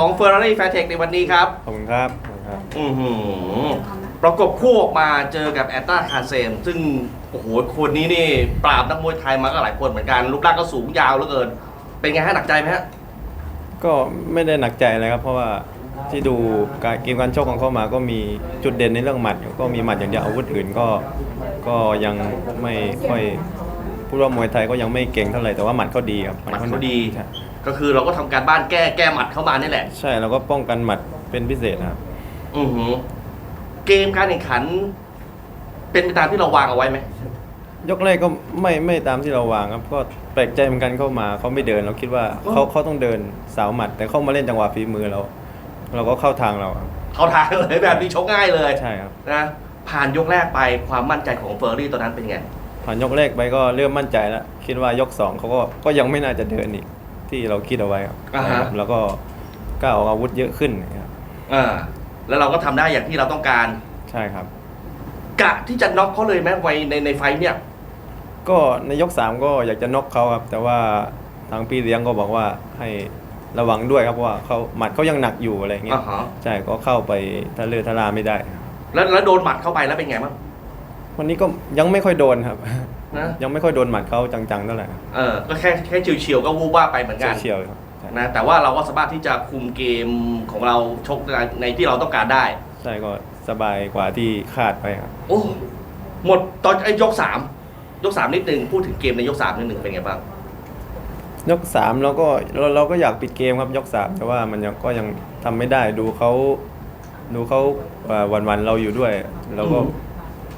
ของ Ferrari f a i r t e c h ในวันนี้ครับ ขอบคุณครับขอบคุณครับ อือหือประกบคู่ออกมาเจอกับแอตตาคาเซม ซึ่ง โอ้โห คนนี้นี่ ปราบนักมวยไทยมาก็หลายคนเหมือนกันรูปร่างก็สูงยาวเหลือเกิน เป็นไงฮะหนักใจไหมฮะ ก็ไม่ได้หนักใจอะไรครับ เพราะว่าที่ดูการเกมการชกของเขามาก็มีจุดเด่นในเรื่องหมัดอยู่ก็มีหมัดอย่างเดียวอาวุธอื่นก็ก็ยังไม่ค่อยพูดว่ามวยไทยก็ยังไม่เก่งเท่าไหร่แต่ว่าหมัดเขาดีครับหมัดเขาดี ใช่ ก็คือเราก็ทำการบ้านแก้แก้หมัดเข้ามานี่แหละ ใช่เราก็ป้องกันหมัดเป็นพิเศษนะครับ อือหือ เกมการแข่งขัน เป็นไปตามที่เราวางเอาไว้ไหมยกแรกก็ไม่ไม่ตามที่เราวางครับ ก็แปลกใจเหมือนกันเข้ามาเขาไม่เดินเราคิดว่าเขาเขาต้องเดินสาวหมัด แต่เข้ามาเล่นจังหวะฝีมือเรา เราก็เข้าทางเราครับเขาทางเลยแบบนี้ชกง่ายเลยใช่ครับ นะผ่านยกแรกไปความมั่นใจของเฟอร์รี่ตอนนั้นเป็นไง ผ่านยกแรกไปก็เริ่มมั่นใจแล้ว คิดว่ายกสองเขาก็ก็ยังไม่น่าจะเดินอีก ที่เราคิดเอาไว้ครับอ่าฮะครับแล้วก็ก้าวออกอาวุธเยอะขึ้นนะครับอ่าแล้วเราก็ทำได้อย่างที่เราต้องการ ใช่ครับ กะที่จะน็อกเขาเลยไหมไว้ในในไฟท์เนี่ย ก็ในยกสามก็อยากจะน็อกเขาครับ แต่ว่าทางพี่เลี้ยงก็บอกว่าให้ระวังด้วยครับเพราะว่าเขาหมัดเขายังหนักอยู่อะไรเงี้อ่ายฮะ ใช่ก็เข้าไปทะเลอทะลาไม่ได้ครับแล้วแล้วโดนหมัดเข้าไปแล้วเป็นไงบ้างวันนี้ก็ยังไม่ค่อยโดนครับ นะยังไม่ค่อยโดนหมัดเขาจังๆเท่าไหร่ครับเออก็แค่แค่เฉียวๆก็วูบว่าบไปเหมือนกันเฉียวๆครับใช่นะแต่ว่าเราก็สามารถที่จะคุมเกมของเราชกในในที่เราต้องการได้ ใช่ก็สบายกว่าที่คาดไปครับ โอ้หมดตอนไอ้ยกสามยกสามนิดนึงพูดถึงเกมในยกสามนิดนึงเป็นไงบ้าง ยกสามเราก็เราเราก็อยากปิดเกมครับยกสามแต่ว่ามันยังก็ยังทำไม่ได้ดูเขาดูเขาวันวันๆเราอยู่ด้วย เราก็อืม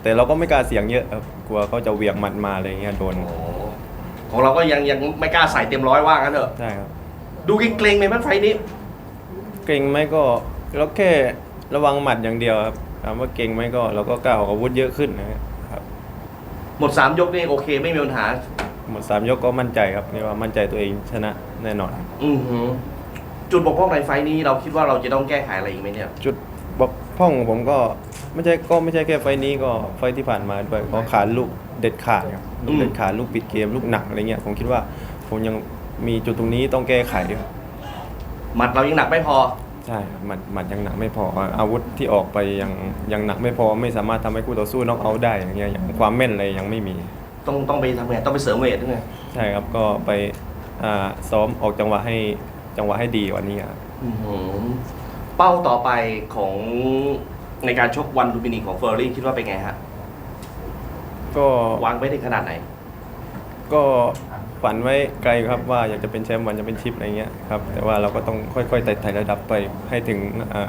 แต่เราก็ไม่กล้าเสียงเยอะครับกลัวเขาจะเหวียงหมัดมาอะไรเงี้ยโดนโอ้ของเราก็ยังยังไม่กล้าใส่เต็มร้อยว่างั้นเถอะ ใช่ครับ ดูเกรงๆไหมบ้างไฟท์นี้ เก่งไหมก็เราแค่ระวังหมัดอย่างเดียวครับถามว่าเก่งไหมก็เราก็กล้าออกอาวุธเยอะขึ้นนะครับหมดสามยกนี่โอเคไม่มีปัญหา หมดสามยกก็มั่นใจครับนี่ว่ามั่นใจตัวเองชนะแน่นอน อือหือจุดบกพร่องในไฟท์นี้เราคิดว่าเราจะต้องแก้ไขอะไรอีกไหมเนี่ย จุดบก พร่องของผมก็ไม่ใช่ก็ไม่ใช่แค่ไฟล์นี้ก็ไฟล์ที่ผ่านมาด้วยเพราะขาดลูกเด็ดขาดครับลูกเด็ดขาดลูกปิดเกมลูกหนักอะไรเงี้ยผมคิดว่า ผมยังมีจุดตรงนี้ต้องแก้ไขครับหมัดเรายังหนักไม่พอ ใช่ครับหมัดหมัดยังหนักไม่พออาวุธที่ออกไปยังยังหนักไม่พอไม่สามารถทำให้คู่ต่อสู้น็อกเอาท์ได้อย่างเงี้ยอย่างความแม่นอะไรยังไม่มี ต้องต้องไปทำไงต้องไปเสริมเวทด้วยไงใช่ครับก็ไปอ่าซ้อมออกจังหวะให้จังหวะให้ดีกว่านี้ครับ อื้อหือ เป้าต่อไปของในการชกวันลูมินีของเฟอร์รี่คิดว่าเป็นไงฮะก็วางไว้ในขนาดไหน ก็ฝันไว้ไกลครับว่าอยากจะเป็นแชมป์วันจะเป็นชิปอะไรเงี้ยครับแต่ว่าเราก็ต้องค่อยๆไต่ๆระดับไปให้ถึงอ่า